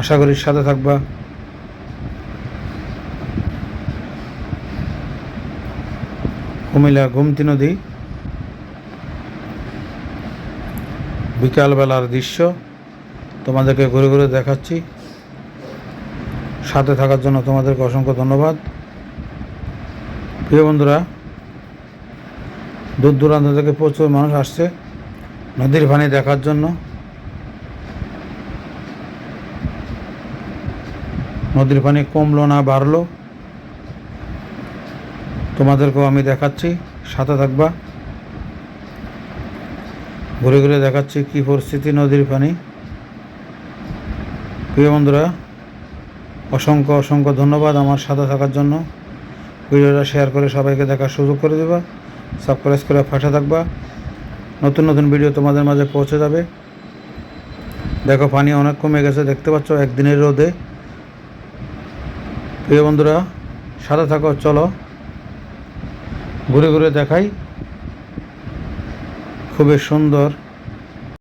আশা করি সাথে থাকবা। কুমিল্লা গোমতী নদী। বিকালবেলার দৃশ্য। তোমাদেরকে ঘুরে ঘুরে দেখাচ্ছি। সাথে থাকার জন্য তোমাদেরকে অসংখ্য ধন্যবাদ। প্রিয় বন্ধুরা, দূর দূরান্ত থেকে প্রচুর মানুষ আসছে নদীর পানি দেখার জন্য। নদীর পানি কমলো না, বাড়লো। তোমাদেরকেও আমি দেখাচ্ছি, সাথে থাকবা। ঘুরে ঘুরে দেখাচ্ছি কী পরিস্থিতি নদীর পানি। প্রিয় বন্ধুরা, অসংখ্য অসংখ্য ধন্যবাদ আমার সাথে থাকার জন্য। ভিডিওটা শেয়ার করে সবাইকে দেখার সুযোগ করে দেবা সাবস্ক্রাইব করে পাশে থাকবা। নতুন নতুন ভিডিও তোমাদের মাঝে পৌঁছে যাবে। দেখো, পানি অনেক কমে গেছে, দেখতে পাচ্ছ, একদিনের রোদে। প্রিয় বন্ধুরা সাথে থাকো চলো। ঘুরে ঘুরে দেখাই। খুবই সুন্দর